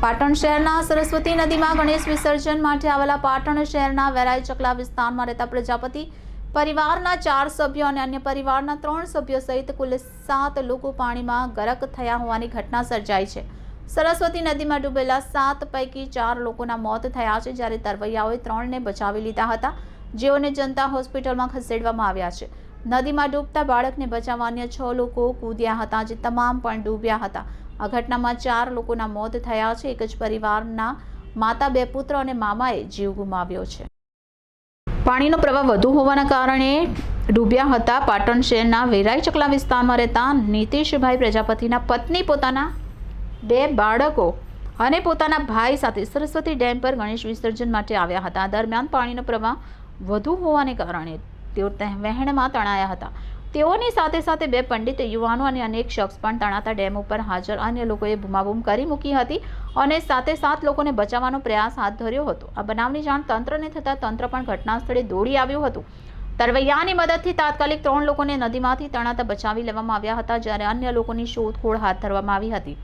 પાટણ શહેરના સરસ્વતી નદીમાં ગણેશ વિસર્જન માટે આવેલા પાટણ શહેરના વેરાઈ ચકલા વિસ્તારમાં રહેતા પ્રજાપતિ, પરિવારના ચાર સભ્યો અને અન્ય પરિવારના ત્રણ સભ્યો સહિત કુલ સાત લોકો પાણીમાં ગરક થયા હોવાની ઘટના સર્જાઈ છે. સરસ્વતી નદીમાં ડૂબેલા સાત પૈકી ચાર લોકોના મોત થયા છે, જ્યારે તરવૈયાઓએ ત્રણને બચાવી લીધા હતા, જેઓને જનતા હોસ્પિટલમાં ખસેડવામાં આવ્યા છે. નદીમાં ડૂબતા બાળકને બચાવવા અન્ય છ લોકો કૂદ્યા હતા, જે તમામ પણ ડૂબ્યા હતા. આ ઘટનામાં ચાર લોકોના મોત થયા છે. એક જ પરિવારના માતા, બે પુત્ર અને મામાએ જીવ ગુમાવ્યો છે. પાણીનો પ્રવાહ વધુ હોવાના કારણે ડૂબ્યા હતા. પાટણ શહેરના વેરાઈ ચકલા વિસ્તારમાં રહેતા નીતિશભાઈ પ્રજાપતિના પત્ની પોતાના બે બાળકો અને પોતાના ભાઈ સાથે સરસ્વતી ડેમ પર ગણેશ વિસર્જન માટે આવ્યા હતા. દરમિયાન પાણીનો પ્રવાહ વધુ હોવાને કારણે તેઓ વહેણમાં તણાયા હતા. તેઓની સાથે સાથે બે પંડિત યુવાનો અને અનેક શખ્સ પણ તણાતા ડેમ ઉપર હાજર અન્ય લોકોએ બૂમાબૂમ કરી મૂકી હતી અને સાથે સાત લોકોને બચાવવાનો પ્રયાસ હાથ ધર્યો હતો. આ બનાવની જાણ તંત્રને થતાં તંત્ર પણ ઘટના સ્થળે દોડી આવ્યું હતું. તરવૈયાની મદદથી તાત્કાલિક ત્રણ લોકોને નદીમાંથી તણાતા બચાવી લેવામાં આવ્યા હતા, જ્યારે અન્ય લોકોની શોધખોળ હાથ ધરવામાં આવી હતી.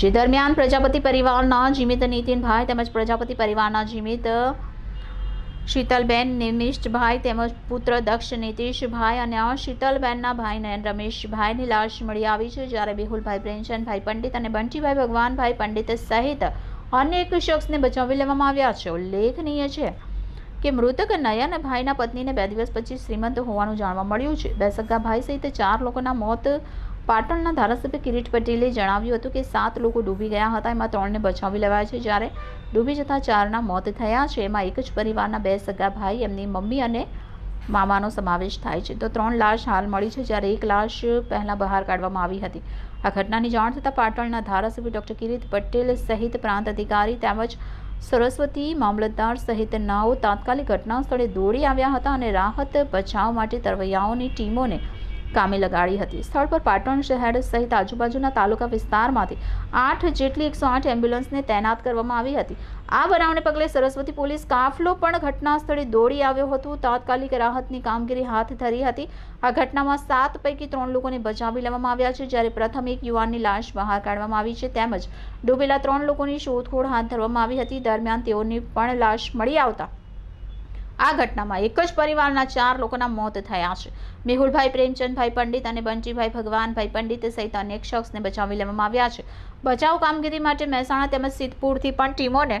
જે દરમિયાન પ્રજાપતિ પરિવારના જીમિત નીતિનભાઈ તેમજ પ્રજાપતિ પરિવારના જીમિત શીતલબેન નિર્નિષ્ઠભાઈ તેમજ પુત્ર દક્ષ નીતિશભાઈ અને શીતલબેનના ભાઈ નયન રમેશભાઈની લાશ મળી આવી છે જ્યારે બેહુલભાઈ પ્રેમચંદભાઈ પંડિત અને બંટીભાઈ ભગવાનભાઈ પંડિત સહિત અન્ય એક શખ્સને બચાવી લેવામાં આવ્યા છે. ઉલ્લેખનીય છે કે મૃતક નયન ભાઈના પત્નીને બે દિવસ પછી શ્રીમંત હોવાનું જાણવા મળ્યું છે. બે સગા ભાઈ સહિત ચાર લોકોના મોત પાટણના ધારાસભ્ય કિરીટ પટેલે જણાવ્યું હતું કે સાત લોકો ડૂબી ગયા હતા. એમાં ત્રણને બચાવી લેવાયા છે. જ્યારે ડૂબી જતા ચારના મોત થયા છે. એમાં એક જ પરિવારના બે સગા ભાઈ, એમની મમ્મી અને મામાનો સમાવેશ થાય છે. તો ત્રણ લાશ હાલ મળી છે. જ્યારે એક લાશ પહેલાં બહાર કાઢવામાં આવી હતી. આ ઘટનાની જાણ થતાં પાટણના ધારાસભ્ય ડૉક્ટર કિરીટ પટેલ સહિત પ્રાંત અધિકારી તેમજ સરસ્વતી મામલતદાર સહિત નાઓ તાત્કાલિક ઘટના સ્થળે દોડી આવ્યા હતા અને રાહત બચાવ માટે તરવૈયાઓની ટીમોને કામે લગાડી હતી. સ્થળ પર પાટણ શહેર સહિત આજુબાજુના તાલુકા વિસ્તારમાંથી આઠ જેટલી એકસો આઠ એમ્બ્યુલન્સને તૈનાત કરવામાં આવી હતી. આ બનાવને પગલે સરસ્વતી પોલીસ કાફલો પણ ઘટના સ્થળે દોડી આવ્યો હતો. તાત્કાલિક રાહતની કામગીરી હાથ ધરી હતી. આ ઘટનામાં સાત પૈકી ત્રણ લોકોને બચાવી લેવામાં આવ્યા છે. જ્યારે પ્રથમ એક યુવાનની લાશ બહાર કાઢવામાં આવી છે. તેમજ ડૂબેલા ત્રણ લોકોની શોધખોળ હાથ ધરવામાં આવી હતી. દરમિયાન તેઓની પણ લાશ મળી આવતા આ ઘટનામાં એક જ પરિવારના ચાર લોકોના મોત થયા છે. મેહુલભાઈ પ્રેમચંદભાઈ પંડિત અને બંચીભાઈ ભગવાનભાઈ પંડિત સહિત અનેક શખ્સને બચાવી લેવામાં આવ્યા છે. બચાવ કામગીરી માટે મહેસાણા તેમજ સિદ્ધપુરથી પણ ટીમોને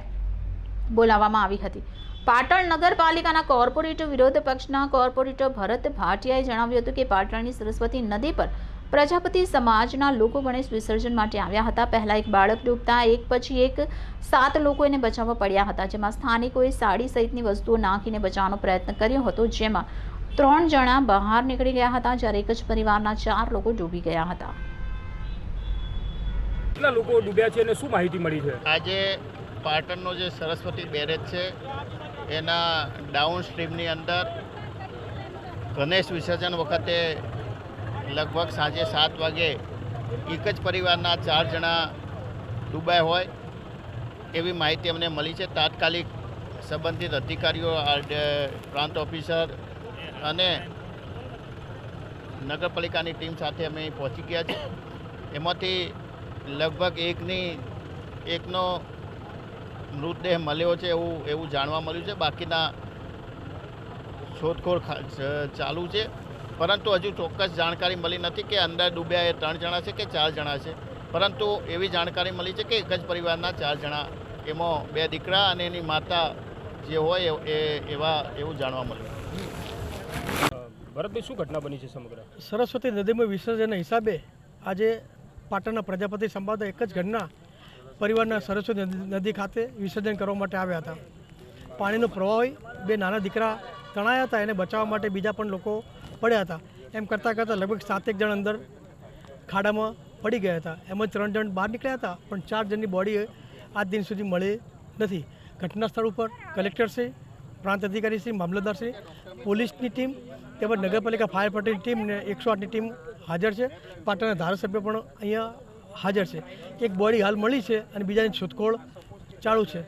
બોલાવવામાં આવી હતી. પાટણ નગરપાલિકાના કોર્પોરેટર વિરોધ પક્ષના કોર્પોરેટર ભરત ભાટિયાએ જણાવ્યું હતું કે પાટણની સરસ્વતી નદી પર પ્રજાપતિ સમાજના લોકો ગણેશ વિસર્જન માટે આવ્યા હતા. પહેલા એક બાળક ડૂબતા એક પછી એક સાત લોકો એને બચાવવા પડ્યા હતા જેમાં સ્થાનિકોએ સાડી સહિતની વસ્તુઓ નાખીને બચાવવાનો પ્રયત્ન કર્યો હતો જેમાં ત્રણ જણા બહાર નીકળી ગયા હતા જ્યારે એક જ પરિવારના ચાર લોકો ડૂબી ગયા હતા. કેટલા લોકો ડૂબ્યા છે અને શું માહિતી મળી છે? આજે પાટણનો જે સરસ્વતી બેરેજ છે એના ડાઉન સ્ટ્રીમની અંદર ગણેશ વિસર્જન વખતે લગભગ સાંજે સાત વાગે એક જ પરિવારના ચાર જણા ડૂબાય હોય એવી માહિતી અમને મળી છે. તાત્કાલિક સંબંધિત અધિકારીઓ પ્રાંત ઓફિસર અને નગરપાલિકાની ટીમ સાથે અમે પહોંચી ગયા છે. એમાંથી લગભગ એકની, એકનો મૃતદેહ મળ્યો છે એવું એવું જાણવા મળ્યું છે. બાકીના શોધખોળ ચાલુ છે. પરંતુ હજુ ચોક્કસ જાણકારી મળી નથી કે અંદર ડૂબ્યા એ ત્રણ જણા છે કે ચાર જણા છે. પરંતુ એવી જાણકારી મળી છે કે એક જ પરિવારના ચાર જણા એમાં બે દીકરા અને એની માતા જે હોય એ એવા એવું જાણવા મળ્યું. ભરતભાઈ શું ઘટના બની છે સમગ્ર? સરસ્વતી નદીમાં વિસર્જનના હિસાબે આજે પાટણના પ્રજાપતિ સંવાદો એક જ ઘટના પરિવારના સરસ્વતી નદી- નદી ખાતે વિસર્જન કરવા માટે આવ્યા હતા. પાણીનો પ્રવાહ હોય બે નાના દીકરા તણાયા હતા એને બચાવવા માટે બીજા પણ લોકો પડ્યા હતા. એમ કરતાં કરતાં લગભગ સાતેક જણ અંદર ખાડામાં પડી ગયા હતા. એમાં ત્રણ જણ બહાર નીકળ્યા હતા, પણ ચાર જણની બોડી આજ દિન સુધી મળી નથી. ઘટના સ્થળ ઉપર કલેક્ટરશ્રી પ્રાંત અધિકારીશ્રી મામલતદારશ્રી પોલીસની ટીમ તેમજ નગરપાલિકા ફાયર બ્રિગેડની ટીમ ને એકસો આઠની ટીમ હાજર છે. પાટણના ધારાસભ્ય પણ અહીંયા હાજર છે. એક બોડી હાલ મળી છે અને બીજાની શોધખોળ ચાલુ છે.